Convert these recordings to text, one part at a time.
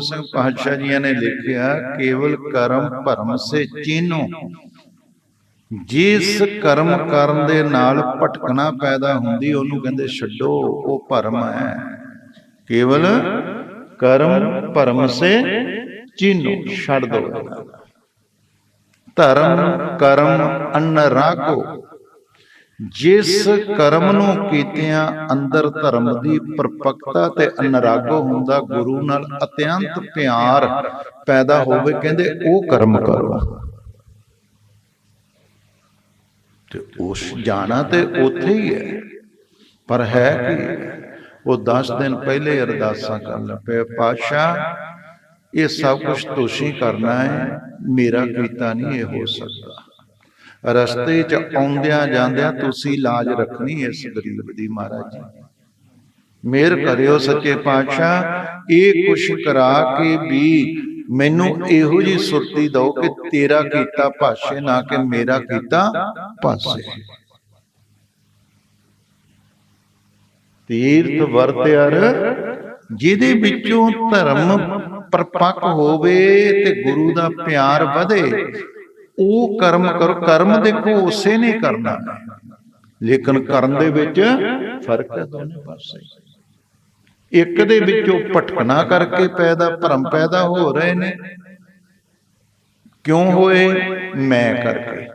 ਸਿੰਘ ਪਾਤਸ਼ਾਹ ਜੀਆਂ ਨੇ ਲਿਖਿਆ ਕੇਵਲ ਕਰਮ ਭਰਮ ਸੇ ਚੀਨੋ ਜਿਸ ਕਰਮ ਕਰਨ ਦੇ ਨਾਲ ਭਟਕਣਾ ਪੈਦਾ ਹੁੰਦੀ ਉਹਨੂੰ ਕਹਿੰਦੇ ਛੱਡੋ ਉਹ ਭਰਮ ਹੈ ਕੇਵਲ ਕਰਮ ਭਰਮ ਸੇ ਚੀਨੋ ਛੱਡ ਦੋ ਧਰਮ ਕਰਮ ਅੰਨ ਰਾਖੋ ਜਿਸ ਕਰਮ ਨੂੰ ਕੀਤਿਆਂ ਅੰਦਰ ਧਰਮ ਦੀ ਪਰਪੱਕਤਾ ਤੇ ਅਨਰਾਗੋ ਹੁੰਦਾ ਗੁਰੂ ਨਾਲ ਅਤਿਅੰਤ ਪਿਆਰ ਪੈਦਾ ਹੋਵੇ ਕਹਿੰਦੇ ਉਹ ਕਰਮ ਕਰੋ ਤੇ ਉਸ ਜਾਣਾ ਤੇ ਉੱਥੇ ਹੀ ਹੈ ਪਰ ਹੈ ਕਿ? ਉਹ 10 ਦਿਨ ਪਹਿਲੇ ਅਰਦਾਸਾਂ ਕਰਨ ਲੱਪੇ ਪਾਸ਼ਾ ਇਹ ਸਭ ਕੁਝ ਤੁਸੀਂ ਕਰਨਾ ਹੈ ਮੇਰਾ ਕੀਤਾ ਨਹੀਂ ਇਹ ਹੋ ਸਕਦਾ। ਰਸਤੇ 'ਚ ਆਉਂਦਿਆਂ ਜਾਂਦਿਆਂ ਤੁਸੀਂ ਲਾਜ ਰੱਖਣੀ ਇਸ ਗਰੀਬ ਦੀ ਮਹਾਰਾਜ ਜੀ। ਮਿਹਰ ਕਰਿਓ ਸੱਚੇ ਪਾਤਸ਼ਾਹ ਇਹ ਕੁਛ ਕਰਾ ਕੇ ਵੀ ਮੈਨੂੰ ਇਹੋ ਜੀ ਸੁਰਤੀ ਦਿਓ ਕਿ ਤੇਰਾ ਕੀਤਾ ਭਾਸ਼ੇ ਨਾ ਕਿ ਮੇਰਾ ਕੀਤਾ ਪਾਸੇ। ਤੀਰਥ ਵਰਤਿਆਰ ਜਿਹਦੇ ਵਿੱਚੋਂ ਧਰਮ ਪਰਪੱਕ ਹੋਵੇ ਤੇ ਗੁਰੂ ਦਾ ਪਿਆਰ ਵਧੇ ਉਹ ਕਰਮ ਕਰੋ ਕਰਮ ਦੇਖੋ ਉਸੇ ਨੇ ਕਰਨਾ। ਲੇਕਿਨ ਕਰਨ ਦੇ ਵਿੱਚ ਫ਼ਰਕ ਹੈ ਦੋਨੇ ਪਾਸੇ। ਇੱਕ ਦੇ ਵਿੱਚੋਂ ਭਟਕਣਾ ਕਰਕੇ ਪੈਦਾ, ਭਰਮ ਪੈਦਾ ਹੋ ਰਹੇ ਨੇ। ਕਿਉਂ ਹੋਏ? ਮੈਂ ਕਰਕੇ।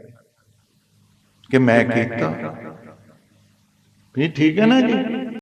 ਕਿ ਮੈਂ ਕੀਤਾ। ਇਹ ਠੀਕ ਹੈ ਨਾ ਜੀ?